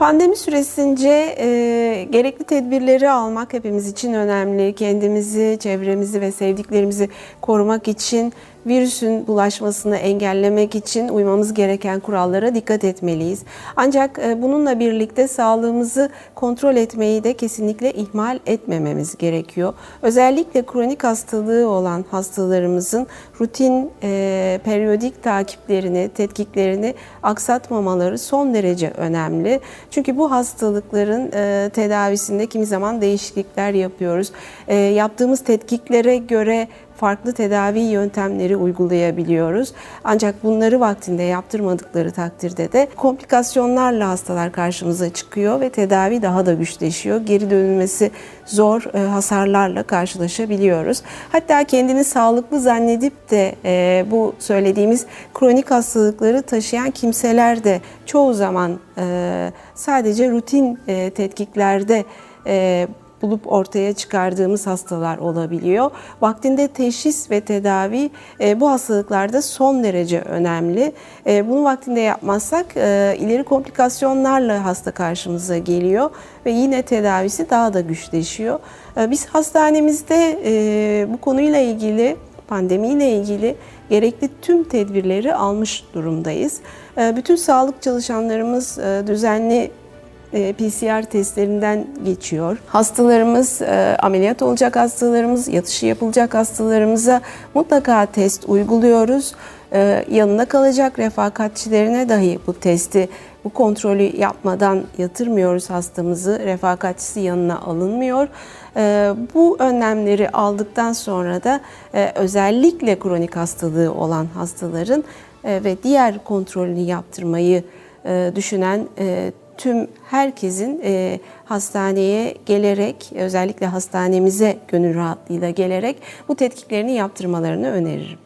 Pandemi süresince e, gerekli tedbirleri almak hepimiz için önemli. Kendimizi, çevremizi ve sevdiklerimizi korumak için, virüsün bulaşmasını engellemek için uymamız gereken kurallara dikkat etmeliyiz. Ancak e, bununla birlikte sağlığımızı kontrol etmeyi de kesinlikle ihmal etmememiz gerekiyor. Özellikle kronik hastalığı olan hastalarımızın rutin, e, periyodik takiplerini, tetkiklerini aksatmamaları son derece önemli. Çünkü bu hastalıkların e, tedavisinde kimi zaman değişiklikler yapıyoruz. E, yaptığımız tetkiklere göre farklı tedavi yöntemleri uygulayabiliyoruz. Ancak bunları vaktinde yaptırmadıkları takdirde de komplikasyonlarla hastalar karşımıza çıkıyor ve tedavi daha da güçleşiyor. Geri dönülmesi zor e, hasarlarla karşılaşabiliyoruz. Hatta kendini sağlıklı zannedip de e, bu söylediğimiz kronik hastalıkları taşıyan kimseler de çoğu zaman e, sadece rutin tetkiklerde bulup ortaya çıkardığımız hastalar olabiliyor. Vaktinde teşhis ve tedavi e, bu hastalıklarda son derece önemli. E, bunu vaktinde yapmazsak e, ileri komplikasyonlarla hasta karşımıza geliyor ve yine tedavisi daha da güçleşiyor. Biz hastanemizde bu konuyla ilgili pandemiyle ilgili gerekli tüm tedbirleri almış durumdayız. Bütün sağlık çalışanlarımız düzenli PCR testlerinden geçiyor. Hastalarımız, e, ameliyat olacak hastalarımız, yatışı yapılacak hastalarımıza mutlaka test uyguluyoruz. E, Yanında kalacak refakatçilerine dahi bu testi, bu kontrolü yapmadan yatırmıyoruz hastamızı. Refakatçisi yanına alınmıyor. E, Bu önlemleri aldıktan sonra da e, özellikle kronik hastalığı olan hastaların e, ve diğer kontrolünü yaptırmayı e, düşünen e, tüm herkesin e, hastaneye gelerek özellikle hastanemize gönül rahatlığıyla gelerek bu tetkiklerini yaptırmalarını öneririm.